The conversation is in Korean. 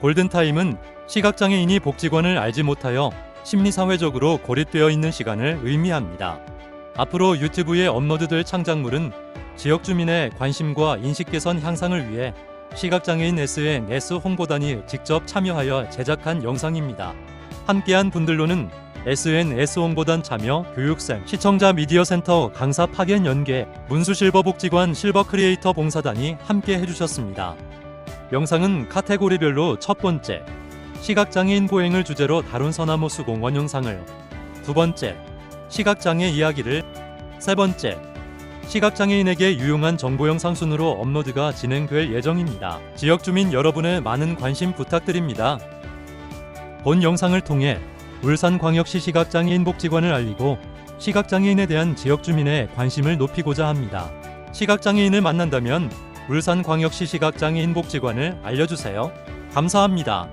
골든타임은 시각장애인이 복지관을 알지 못하여 심리사회적으로 고립되어 있는 시간을 의미합니다. 앞으로 유튜브에 업로드될 창작물은 지역 주민의 관심과 인식 개선 향상을 위해 시각장애인 SNS 홍보단이 직접 참여하여 제작한 영상입니다. 함께한 분들로는 SNS 홍보단 참여, 교육생, 시청자 미디어 센터 강사 파견 연계, 문수실버복지관 실버 크리에이터 봉사단이 함께 해주셨습니다. 영상은 카테고리별로 첫 번째, 시각장애인 보행을 주제로 다룬 서나무 수공원 영상을, 두 번째, 시각장애 이야기를, 세 번째, 시각장애인에게 유용한 정보 영상 순으로 업로드가 진행될 예정입니다. 지역 주민 여러분의 많은 관심 부탁드립니다. 본 영상을 통해 울산광역시 시각장애인 복지관을 알리고 시각장애인에 대한 지역 주민의 관심을 높이고자 합니다. 시각장애인을 만난다면 울산광역시 시각장애인 복지관을 알려주세요. 감사합니다.